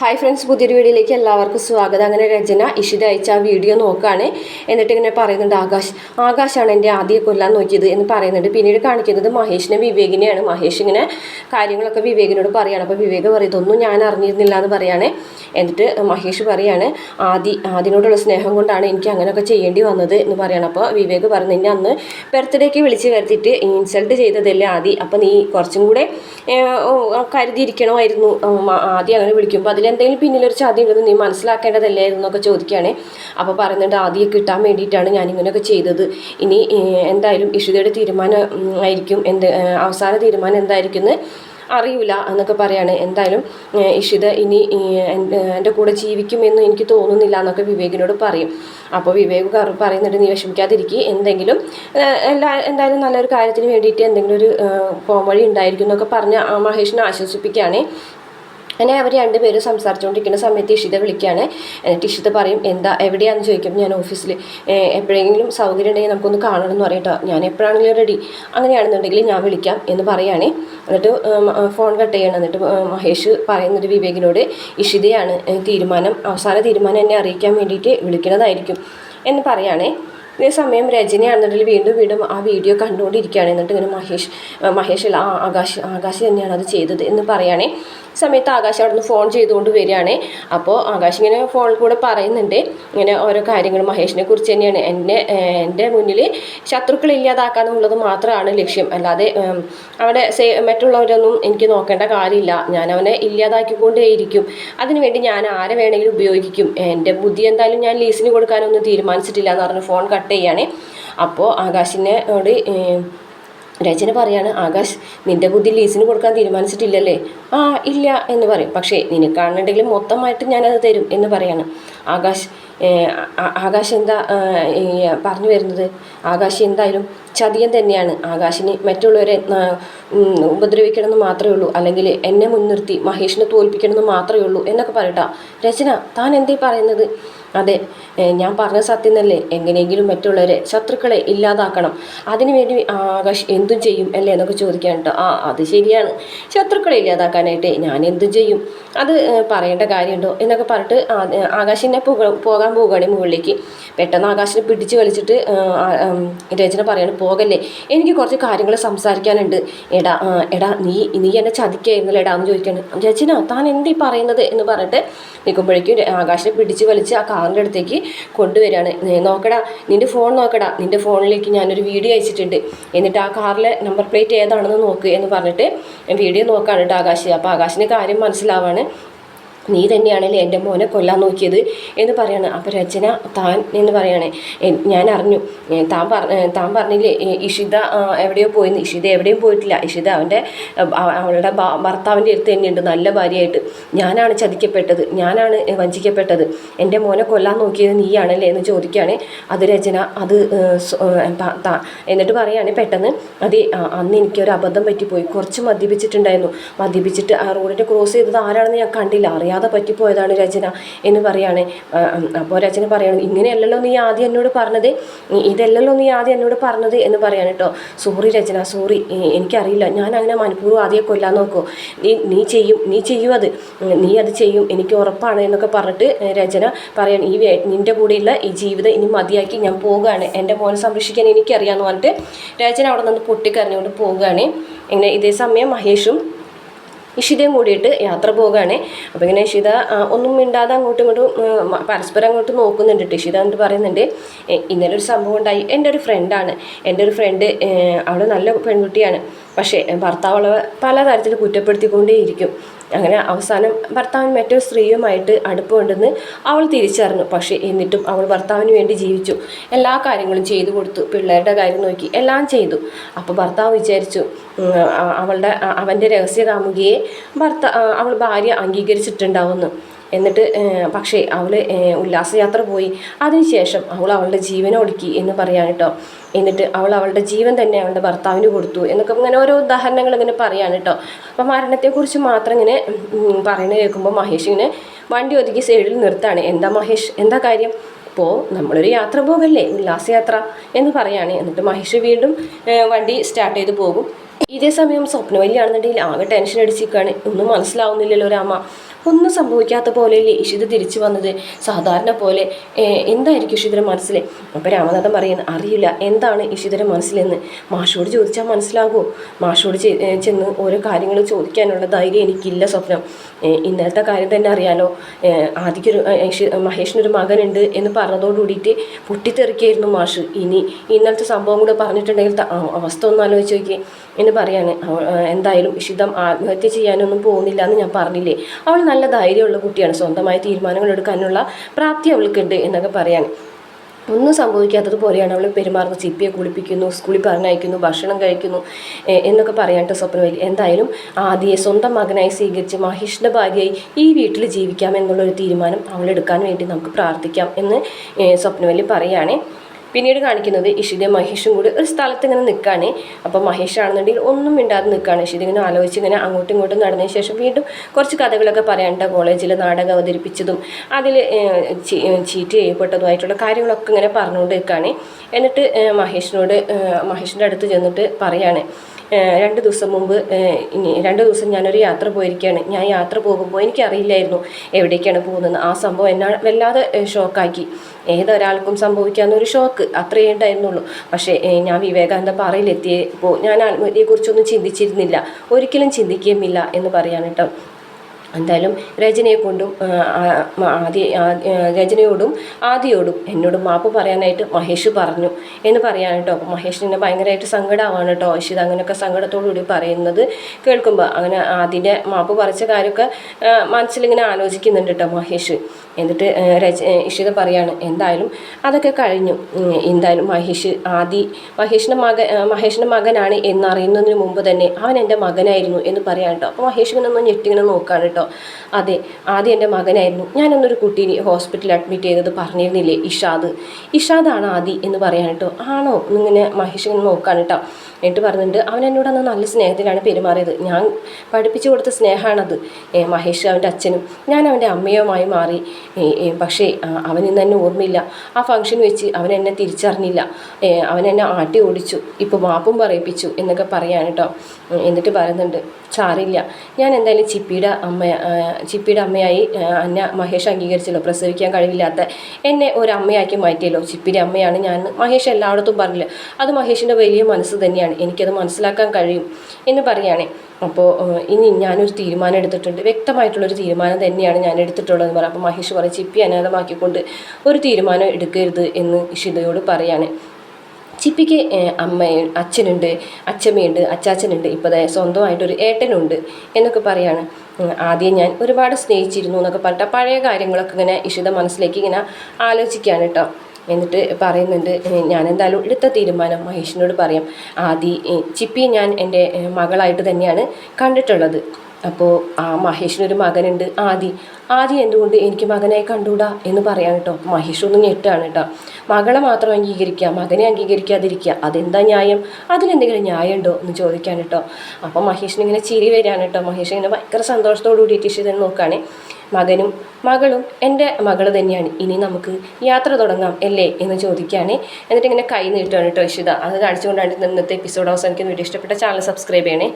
Hi friends പുതിയൊരു വീഡിയോയിലേക്ക് എല്ലാവർക്കും സ്വാഗതം. അങ്ങനെ രചന ഇഷിത അയച്ച ആ വീഡിയോ നോക്കുകയാണ് എന്നിട്ട് ഇങ്ങനെ പറയുന്നുണ്ട് ആകാശ്. ആകാശാണ് എന്റെ ആദ്യ കൊല്ലാൻ നോക്കിയത് എന്ന് പറയുന്നുണ്ട്. പിന്നീട് കാണിക്കുന്നത് മഹേഷിനെ വിവേകിനെയാണ്. മഹേഷ് ഇങ്ങനെ കാര്യങ്ങളൊക്കെ വിവേകിനോട് പറയുകയാണ് അപ്പോൾ വിവേക് ഇതൊന്നും ഞാൻ അറിഞ്ഞിരുന്നില്ല എന്ന് പറയുകയാണ് എന്നിട്ട് മഹേഷ് പറയാണ് ആദി ആദിനോടുള്ള സ്നേഹം കൊണ്ടാണ് എനിക്ക് അങ്ങനെയൊക്കെ ചെയ്യേണ്ടി വന്നത് എന്ന് പറയണം. അപ്പോൾ വിവേക് പറഞ്ഞു നിന്നെ അന്ന് ബർത്ത്ഡേക്ക് വിളിച്ച് വരുത്തിയിട്ട് ഇൻസൾട്ട് ചെയ്തതല്ലേ ആദി? അപ്പോൾ നീ കുറച്ചും കൂടെ കരുതിയിരിക്കണമായിരുന്നു. ആദ്യം അങ്ങനെ വിളിക്കുമ്പോൾ അതിലെന്തെങ്കിലും പിന്നിലൊരു ചതി ഉണ്ടെന്ന് നീ മനസ്സിലാക്കേണ്ടതല്ലേ എന്നൊക്കെ ചോദിക്കുകയാണ്. അപ്പോൾ പറയുന്നുണ്ട് ആദ്യം കിട്ടാൻ വേണ്ടിയിട്ടാണ് ഞാൻ ഇങ്ങനെയൊക്കെ ചെയ്തത്. ഇനി എന്തായാലും ഇഷിതയുടെ തീരുമാനം ആയിരിക്കും. എന്ത് അവസാന തീരുമാനം എന്തായിരിക്കും എന്ന് അറിയില്ല എന്നൊക്കെ പറയാണ്. എന്തായാലും ഇഷിത ഇനി എന്റെ കൂടെ ജീവിക്കുമെന്ന് എനിക്ക് തോന്നുന്നില്ല എന്നൊക്കെ വിവേകിനോട് പറയും. അപ്പോൾ വിവേക് പറയുന്നുണ്ട് നീ വിഷമിക്കാതിരിക്കുക എന്തെങ്കിലും എല്ലാ എന്തായാലും നല്ലൊരു കാര്യത്തിന് വേണ്ടിയിട്ട് എന്തെങ്കിലും ഒരു പോംവഴി ഉണ്ടായിരിക്കും എന്നൊക്കെ പറഞ്ഞ് ആ മഹേഷിനെ ആശ്വസിപ്പിക്കുകയാണ്. അങ്ങനെ അവർ രണ്ടുപേരും സംസാരിച്ചുകൊണ്ടിരിക്കുന്ന സമയത്ത് ഇഷിത വിളിക്കുകയാണ്. എന്നിട്ട് ഇഷിത പറയും എന്താ എവിടെയാണെന്ന് ചോദിക്കും? ഞാൻ ഓഫീസിൽ എപ്പോഴെങ്കിലും സൗകര്യം ഉണ്ടെങ്കിൽ നമുക്കൊന്ന് കാണണം എന്ന് പറയട്ടോ ഞാൻ എപ്പോഴാണെങ്കിലും റെഡി അങ്ങനെയാണെന്നുണ്ടെങ്കിൽ ഞാൻ വിളിക്കാം എന്ന് പറയുകയാണേ. എന്നിട്ട് ഫോൺ കട്ട് ചെയ്യണം. എന്നിട്ട് മഹേഷ് പറയുന്നൊരു വിവേകിനോട് ഇഷിതയാണ് തീരുമാനം അവസാന തീരുമാനം എന്നെ അറിയിക്കാൻ വേണ്ടിയിട്ട് വിളിക്കുന്നതായിരിക്കും. എന്ന് പറയുകയാണേ ഇതേ സമയം രജനിയാണെന്നുണ്ടെങ്കിൽ വീണ്ടും വീണ്ടും ആ വീഡിയോ കണ്ടുകൊണ്ടിരിക്കുകയാണ്. എന്നിട്ട് ഇങ്ങനെ മഹേഷ് മഹേഷ് ആ ആകാശ് ആകാശ് തന്നെയാണ് അത് ചെയ്തത് എന്ന് പറയുകയാണേ സമയത്ത് ആകാശ് അവിടെ നിന്ന് ഫോൺ ചെയ്തുകൊണ്ട് വരികയാണ്. അപ്പോൾ ആകാശ് ഇങ്ങനെ ഫോണിൽ കൂടെ പറയുന്നുണ്ട്. ഇങ്ങനെ ഓരോ കാര്യങ്ങൾ മഹേഷിനെ കുറിച്ച് തന്നെയാണ്. എന്റെ എന്റെ മുന്നിൽ ശത്രുക്കളെ ഇല്ലാതാക്കാന്നുള്ളത് മാത്രമാണ് ലക്ഷ്യം. അല്ലാതെ അവിടെ സേ മറ്റുള്ളവരൊന്നും എനിക്ക് നോക്കേണ്ട കാര്യമില്ല. ഞാൻ അവനെ ഇല്ലാതാക്കിക്കൊണ്ടേയിരിക്കും. അതിനുവേണ്ടി ഞാൻ ആരെ വേണമെങ്കിലും ഉപയോഗിക്കും. എന്റെ ബുദ്ധി എന്തായാലും ഞാൻ ലീസിന് കൊടുക്കാനൊന്നും തീരുമാനിച്ചിട്ടില്ല എന്ന് പറഞ്ഞ് ഫോൺ കട്ട് ചെയ്യാണ്. അപ്പോൾ ആകാശിനോട് രചന പറയാണ് ആകാശ് നിന്റെ ബുദ്ധി ലീസിന് കൊടുക്കാൻ തീരുമാനിച്ചിട്ടില്ലല്ലേ? ആ ഇല്ല എന്ന് പറയും. പക്ഷേ നിനക്കാണെന്നുണ്ടെങ്കിൽ മൊത്തമായിട്ട് ഞാനത് തരും എന്ന് പറയാണ്. ആകാശ് ആകാശ് എന്താ പറഞ്ഞു വരുന്നത്? ആകാശ് എന്തായാലും ചതിയൻ തന്നെയാണ്. ആകാശിന് മറ്റുള്ളവരെ ഉപദ്രവിക്കണമെന്ന് മാത്രമേ ഉള്ളൂ. അല്ലെങ്കിൽ എന്നെ മുൻനിർത്തി മഹേഷിനെ തോൽപ്പിക്കണമെന്ന് മാത്രമേ ഉള്ളൂ എന്നൊക്കെ പറയട്ടാ. രചന താൻ എന്തേ പറയുന്നത്? അതെ ഞാൻ പറഞ്ഞ സത്യം തന്നെ എങ്ങനെയെങ്കിലും മറ്റുള്ളവരെ ശത്രുക്കളെ ഇല്ലാതാക്കണം. അതിനുവേണ്ടി ആകാശ് എന്തും ചെയ്യും അല്ലേ എന്നൊക്കെ ചോദിക്കാൻ കേട്ടോ ആ അത് ശരിയാണ്. ശത്രുക്കളെ ഇല്ലാതാക്കാനായിട്ട് ഞാൻ എന്തും ചെയ്യും. അത് പറയേണ്ട കാര്യമുണ്ടോ എന്നൊക്കെ പറഞ്ഞിട്ട് ആകാശിനെ പോക പോകാൻ പോവുകയാണ് മുകളിലേക്ക്. പെട്ടെന്ന് ആകാശിനെ പിടിച്ച് വലിച്ചിട്ട് രചന പറയാണ് പോകല്ലേ. എനിക്ക് കുറച്ച് കാര്യങ്ങൾ സംസാരിക്കാനുണ്ട്. എടാ എടാ നീ നീ എന്നെ ചതിക്കായിരുന്നല്ലോ എടാ? എന്ന് ചോദിക്കാണ്. രചന താൻ എന്തീ പറയുന്നത് എന്ന് പറഞ്ഞിട്ട് നിൽക്കുമ്പോഴേക്കും ആകാശിനെ പിടിച്ച് വലിച്ച് ആ കാറിന്റെ അടുത്തേക്ക് കൊണ്ടുവരികയാണ്. നോക്കടാ നിന്റെ ഫോൺ നോക്കടാ. നിന്റെ ഫോണിലേക്ക് ഞാനൊരു വീഡിയോ അയച്ചിട്ടുണ്ട്. എന്നിട്ട് ആ കാറിലെ നമ്പർ പ്ലേറ്റ് ഏതാണെന്ന് നോക്ക് എന്ന് പറഞ്ഞിട്ട് വീഡിയോ നോക്കാണ് കേട്ടോ ആകാശ്. അപ്പോൾ ആകാശിന് കാര്യം മനസ്സിലാവാണ്. നീ തന്നെയാണല്ലേ എന്റെ മോനെ കൊല്ലാൻ നോക്കിയത് എന്ന് പറയാണ്. അപ്പോൾ രചന താൻ എന്ന് പറയണേ. ഞാൻ അറിഞ്ഞു. താൻ പറ താൻ പറഞ്ഞില്ലേ ഇഷിത എവിടെയോ പോയിന്ന്. ഇഷിത എവിടെയും പോയിട്ടില്ല. ഇഷിത അവന്റെ അവളുടെ ഭർത്താവിന്റെ അടുത്ത് തന്നെയുണ്ട്. നല്ല ഭാര്യയായിട്ട്. ഞാനാണ് ചതിക്കപ്പെട്ടത്. ഞാനാണ് വഞ്ചിക്കപ്പെട്ടത്. എന്റെ മോനെ കൊല്ലാൻ നോക്കിയത് നീയാണല്ലേ എന്ന് ചോദിക്കുകയാണ്. അത് രചന അത് എന്നിട്ട് പറയുകയാണ് പെട്ടെന്ന് അത് അന്ന് എനിക്കൊരു അബദ്ധം പറ്റിപ്പോയി. കുറച്ച് മദ്യപിച്ചിട്ടുണ്ടായിരുന്നു. മദ്യപിച്ചിട്ട് ആ റോഡിന്റെ ക്രോസ് ചെയ്തത് ആരാണെന്ന് ഞാൻ കണ്ടില്ല. അറിയാതെ പറ്റിപ്പോയതാണ് രചന എന്ന് പറയാണ്. അപ്പോൾ രചന പറയണം ഇങ്ങനെയല്ലല്ലോ നീ ആദ്യം എന്നോട് പറഞ്ഞത്? ഇതല്ലല്ലോ നീ ആദ്യം എന്നോട് പറഞ്ഞത്? എന്ന് പറയാണ് കേട്ടോ സോറി രചന സോറി. എനിക്കറിയില്ല. ഞാൻ അങ്ങനെ മനഃപൂർവം ആദ്യം കൊല്ലാൻ നോക്കൂ. നീ നീ ചെയ്യും നീ ചെയ്യും അത്. നീ അത് ചെയ്യും. എനിക്ക് ഉറപ്പാണ് എന്നൊക്കെ പറഞ്ഞിട്ട് രചന പറയാണ് ഈ നിന്റെ കൂടെയുള്ള ഈ ജീവിതം ഇനി മതിയാക്കി ഞാൻ പോവുകയാണ് എന്റെ മോനെ സംരക്ഷിക്കാൻ എനിക്കറിയാമെന്ന് പറഞ്ഞിട്ട് രചന അവിടെ നിന്ന് പൊട്ടിക്കരഞ്ഞുകൊണ്ട് പോവുകയാണ് ഇങ്ങനെ ഇതേ സമയം മഹേഷും ഇഷിതയും കൂടിയിട്ട് യാത്ര പോകുകയാണ് അപ്പോൾ ഇങ്ങനെ ഇഷിത ഒന്നും മിണ്ടാതെ അങ്ങോട്ടും ഇങ്ങോട്ടും പരസ്പരം അങ്ങോട്ട് നോക്കുന്നുണ്ട് ഇഷിത എന്നിട്ട് പറയുന്നുണ്ട് ഇന്നലെ ഒരു സംഭവം ഉണ്ടായി. എന്റെ ഒരു ഫ്രണ്ടാണ് എന്റെ ഒരു ഫ്രണ്ട് അവൾ നല്ല പെൺകുട്ടിയാണ്. പക്ഷേ ഭർത്താവ് അവളെ പലതരത്തിൽ കുറ്റപ്പെടുത്തിക്കൊണ്ടേയിരിക്കും. അങ്ങനെ അവസാനം ഭർത്താവിന് മറ്റൊരു സ്ത്രീയുമായിട്ട് അടുപ്പമുണ്ടെന്ന് അവൾ തിരിച്ചറിഞ്ഞു. പക്ഷേ എന്നിട്ടും അവൾ ഭർത്താവിന് വേണ്ടി ജീവിച്ചു. എല്ലാ കാര്യങ്ങളും ചെയ്തു കൊടുത്തു. പിള്ളേരുടെ കാര്യം നോക്കി എല്ലാം ചെയ്തു. അപ്പോൾ ഭർത്താവ് വിചാരിച്ചു അവളുടെ അവന്റെ രഹസ്യ കാമുകിയെ ഭർത്താവ് അവൾ ഭാര്യ അംഗീകരിച്ചിട്ടുണ്ടാവുന്നു എന്നിട്ട് പക്ഷേ അവൾ ഉല്ലാസയാത്ര പോയി. അതിനുശേഷം അവൾ അവളുടെ ജീവൻ ഒടുക്കി എന്ന് പറയാൻ കേട്ടോ എന്നിട്ട് അവൾ അവളുടെ ജീവൻ തന്നെ അവളുടെ ഭർത്താവിന് കൊടുത്തു എന്നൊക്കെ ഇങ്ങനെ ഓരോ ഉദാഹരണങ്ങൾ ഇങ്ങനെ പറയാൻ കേട്ടോ അപ്പോൾ മരണത്തെക്കുറിച്ച് മാത്രം ഇങ്ങനെ പറയുന്നത് കേൾക്കുമ്പോൾ മഹേഷ് ഇങ്ങനെ വണ്ടി ഒതുക്കി സൈഡിൽ നിർത്താണ്. എന്താ മഹേഷ്? എന്താ കാര്യം? അപ്പോൾ നമ്മളൊരു യാത്ര പോകല്ലേ? ഉല്ലാസയാത്ര എന്ന് പറയാണ്. എന്നിട്ട് മഹേഷ് വീണ്ടും വണ്ടി സ്റ്റാർട്ട് ചെയ്ത് പോകും. ഇതേ സമയം സ്വപ്നവല്ലിയാണെന്നുണ്ടെങ്കിൽ ആകെ ടെൻഷൻ അടിച്ചിരിക്കുകയാണ് ഒന്നും മനസ്സിലാവുന്നില്ലല്ലോ രാമ. ഒന്നും സംഭവിക്കാത്ത പോലെയല്ലേ ഇഷിത തിരിച്ചു വന്നത്? സാധാരണ പോലെ എന്തായിരിക്കും ഇഷിതയുടെ മനസ്സിൽ അപ്പോൾ രാമനാഥൻ പറയുന്നത് അറിയില്ല എന്താണ് ഇഷിതയുടെ മനസ്സിലെന്ന്? മാഷോട് ചോദിച്ചാൽ മനസ്സിലാകുമോ മാഷോട് ചെന്ന് ഓരോ കാര്യങ്ങൾ ചോദിക്കാനുള്ള ധൈര്യം എനിക്കില്ല സ്വപ്നം. ഇന്നലത്തെ കാര്യം തന്നെ അറിയാലോ. ആദ്യക്കൊരു മഹേഷിനൊരു മകനുണ്ട് എന്ന് പറഞ്ഞതോടുകൂടിയിട്ട് പൊട്ടിത്തെറിക്കായിരുന്നു മാഷ്. ഇനി ഇന്നലത്തെ സംഭവം കൂടെ പറഞ്ഞിട്ടുണ്ടെങ്കിൽ അവസ്ഥ ഒന്ന് ആലോചിച്ച് നോക്കിയേ എന്ന് പറയാണ്. എന്തായാലും ഇഷിതം ആത്മഹത്യ ചെയ്യാനൊന്നും പോകുന്നില്ല എന്ന് ഞാൻ പറഞ്ഞില്ലേ? അവൾ ധൈര്യമുള്ള കുട്ടിയാണ്. സ്വന്തമായി തീരുമാനങ്ങൾ എടുക്കാനുള്ള പ്രാപ്തി അവൾക്കുണ്ട് എന്നൊക്കെ പറയാൻ. ഒന്നും സംഭവിക്കാത്തതുപോലെയാണ് അവൾ പെരുമാറുന്നത്. ചിപ്പിയെ കുളിപ്പിക്കുന്നു സ്കൂളിൽ പറഞ്ഞയക്കുന്നു ഭക്ഷണം കഴിക്കുന്നു എന്നൊക്കെ പറയാനായിട്ട് സ്വപ്നവലി എന്തായാലും ആദിയെ സ്വന്തം മകനായി സ്വീകരിച്ച് മഹേഷിന്റെ ഭാര്യയായി ഈ വീട്ടിൽ ജീവിക്കാം എന്നുള്ളൊരു തീരുമാനം അവളെടുക്കാൻ വേണ്ടി നമുക്ക് പ്രാർത്ഥിക്കാം എന്ന് സ്വപ്നവലി പറയുകയാണേ. പിന്നീട് കാണിക്കുന്നത് ഇഷിതയും മഹേഷും കൂടി ഒരു സ്ഥലത്ത് ഇങ്ങനെ നിൽക്കുകയാണ്. അപ്പോൾ മഹേഷ് ആണെന്നുണ്ടെങ്കിൽ ഒന്നും മിണ്ടാതെ നിൽക്കുകയാണ്. ഇഷിത ഇങ്ങനെ ആലോചിച്ച് ഇങ്ങനെ അങ്ങോട്ടും ഇങ്ങോട്ടും നടന്നതിന് ശേഷം വീണ്ടും കുറച്ച് കഥകളൊക്കെ പറയാനുണ്ട് കോളേജിൽ നാടകം അവതരിപ്പിച്ചതും അതിൽ ചീറ്റ് ചെയ്യപ്പെട്ടതുമായിട്ടുള്ള കാര്യങ്ങളൊക്കെ ഇങ്ങനെ പറഞ്ഞുകൊണ്ട് നിൽക്കുകയാണ് എന്നിട്ട് മഹേഷിനോട് മഹേഷിന്റെ അടുത്ത് ചെന്നിട്ട് പറയാണ് ഏഹ്, രണ്ട് ദിവസം മുമ്പ് രണ്ട് ദിവസം ഞാനൊരു യാത്ര പോയിരിക്കുകയാണ് ഞാൻ യാത്ര പോകുമ്പോൾ എനിക്കറിയില്ലായിരുന്നു എവിടേക്കാണ് പോകുന്നത് ആ സംഭവം എന്നെ വല്ലാതെ ഷോക്കാക്കി. ഏതൊരാൾക്കും സംഭവിക്കാവുന്ന ഒരു ഷോക്ക് അത്രയേ ഉണ്ടായിരുന്നുള്ളൂ. പക്ഷേ ഞാൻ വിവേകാനന്ദ പാറയിലെത്തിയപ്പോൾ ഞാൻ ആത്മഹത്യയെക്കുറിച്ചൊന്നും ചിന്തിച്ചിരുന്നില്ല. ഒരിക്കലും ചിന്തിക്കുകയുമില്ല എന്ന് പറയാൻ കേട്ടോ. എന്തായാലും രചനയെ കൊണ്ടും ആദ്യ രചനയോടും ആദിയോടും എന്നോട് മാപ്പ് പറയാനായിട്ട് മഹേഷ് പറഞ്ഞു. എന്ന് പറയാൻ കേട്ടോ. അപ്പോൾ മഹേഷിന് ഭയങ്കരമായിട്ട് സങ്കടമാവാണ് കേട്ടോ. ഇഷിത അങ്ങനെയൊക്കെ സങ്കടത്തോടു കൂടി പറയുന്നത് കേൾക്കുമ്പോൾ അങ്ങനെ ആദ്യന്റെ മാപ്പ് പറിച്ച കാര്യമൊക്കെ മനസ്സിലിങ്ങനെ ആലോചിക്കുന്നുണ്ട് കേട്ടോ മഹേഷ്. എന്നിട്ട് രച ഇഷിത പറയാണ് എന്തായാലും അതൊക്കെ കഴിഞ്ഞു. എന്തായാലും മഹേഷ് ആദി മഹേഷിന്റെ മകൻ മഹേഷിന്റെ മകനാണ് എന്നറിയുന്നതിന് മുമ്പ് തന്നെ അവൻ എന്റെ മകനായിരുന്നു എന്ന് പറയാൻ കേട്ടോ. അപ്പോൾ മഹേഷ് ഇങ്ങനെ ഒന്ന് ഞെട്ടിങ്ങനെ നോക്കുകയാണ് കേട്ടോ. അതെ ആദ്യം എന്റെ മകനായിരുന്നു. ഞാനൊന്നൊരു കുട്ടീനെ ഹോസ്പിറ്റലിൽ അഡ്മിറ്റ് ചെയ്തത് പറഞ്ഞിരുന്നില്ലേ ഇഷാദ്. ഇഷാദാണ് ആദി എന്ന് പറയാൻ കേട്ടോ. ആണോ എന്നിങ്ങനെ മഹേഷ് ഇങ്ങനെ കേട്ടോ. എന്നിട്ട് പറഞ്ഞിട്ടുണ്ട് അവൻ എന്നോട് അന്ന് നല്ല സ്നേഹത്തിലാണ് പെരുമാറിയത്. ഞാൻ പഠിപ്പിച്ചു കൊടുത്ത സ്നേഹമാണത് മഹേഷ് അവന്റെ അച്ഛനും ഞാൻ അവന്റെ അമ്മയുമായി മാറി. പക്ഷേ അവനിന്ന് എന്നെ ഓർമ്മയില്ല. ആ ഫംഗ്ഷൻ വെച്ച് അവൻ എന്നെ തിരിച്ചറിഞ്ഞില്ല. അവൻ എന്നെ ആട്ടി ഓടിച്ചു. ഇപ്പോൾ മാപ്പും പറയിപ്പിച്ചു എന്നൊക്കെ പറയാൻ കേട്ടോ എന്നിട്ട് പറയുന്നുണ്ട് സാറില്ല ഞാൻ എന്തായാലും ചിപ്പിയുടെ അമ്മ ചിപ്പിയുടെ അമ്മയായി അന്ന മഹേഷ് അംഗീകരിച്ചല്ലോ. പ്രസവിക്കാൻ കഴിവില്ലാത്ത എന്നെ ഒരു അമ്മയാക്കി മാറ്റിയല്ലോ. ചിപ്പിയുടെ അമ്മയാണ് ഞാൻ. മഹേഷ് എല്ലായിടത്തും പറഞ്ഞില്ല. അത് മഹേഷിന്റെ വലിയ മനസ്സ് തന്നെയാണ്. എനിക്കത് മനസ്സിലാക്കാൻ കഴിയും എന്ന് പറയുകയാണേ അപ്പോൾ ഇനി ഞാനൊരു തീരുമാനം എടുത്തിട്ടുണ്ട്. വ്യക്തമായിട്ടുള്ളൊരു തീരുമാനം തന്നെയാണ് ഞാൻ എടുത്തിട്ടുള്ളതെന്ന് പറയാം അപ്പോൾ മഹേഷ് പറയും ചിപ്പി അനാഥമാക്കിക്കൊണ്ട് ഒരു തീരുമാനം എടുക്കരുത് എന്ന് ഇഷിതയോട് പറയാണ്. ചിപ്പിക്ക് അമ്മ അച്ഛനുണ്ട് അച്ഛമ്മയുണ്ട് അച്ചാച്ചനുണ്ട്. ഇപ്പോൾ സ്വന്തമായിട്ടൊരു ഏട്ടനുണ്ട് എന്നൊക്കെ പറയാണ്. ആദ്യം ഞാൻ ഒരുപാട് സ്നേഹിച്ചിരുന്നു എന്നൊക്കെ പറഞ്ഞിട്ട് പഴയ കാര്യങ്ങളൊക്കെ ഇങ്ങനെ ഇഷിത മനസ്സിലേക്ക് ഇങ്ങനെ ആലോചിക്കുകയാണ് കേട്ടോ. എന്നിട്ട് പറയുന്നുണ്ട് ഞാൻ എന്തായാലും എടുത്ത തീരുമാനം മഹേഷിനോട് പറയാം. ആദി ചിപ്പി ഞാൻ എന്റെ മകളായിട്ട് തന്നെയാണ് കണ്ടിട്ടുള്ളത്. അപ്പോൾ ആ മഹേഷിനൊരു മകനുണ്ട് ആദി. ആദി എന്തുകൊണ്ട് എനിക്ക് മകനായി കണ്ടുകൂടാ എന്ന് പറയാൻ കേട്ടോ. മഹേഷ് ഒന്ന് ഞെട്ടാണ് കേട്ടോ. മകളെ മാത്രം അംഗീകരിക്കുക മകനെ അംഗീകരിക്കാതിരിക്കുക അതെന്താ ന്യായം? അതിനെന്തെങ്കിലും ന്യായമുണ്ടോ എന്ന് ചോദിക്കാൻ കേട്ടോ. അപ്പോൾ മഹേഷിന് ഇങ്ങനെ ചിരി വരികയാണ് കേട്ടോ. മഹേഷ് ഇങ്ങനെ ഭയങ്കര സന്തോഷത്തോടു കൂടിയിട്ട് ഇഷ്ടം നോക്കുകയാണ്. മകനും മകളും എന്റെ മകൾ തന്നെയാണ്. ഇനി നമുക്ക് യാത്ര തുടങ്ങാം അല്ലേ എന്ന് ചോദിക്കുകയാണ്. എന്നിട്ട് ഇങ്ങനെ കൈ നീട്ടുകയാണ് കേട്ടോ ഇഷിത. അത് കാണിച്ചുകൊണ്ടാണ് ഇന്നത്തെ എപ്പിസോഡ് അവസാനിക്കുന്ന വീഡിയോ ഇഷ്ടപ്പെട്ട ചാനൽ സബ്സ്ക്രൈബ് ചെയ്യണേ.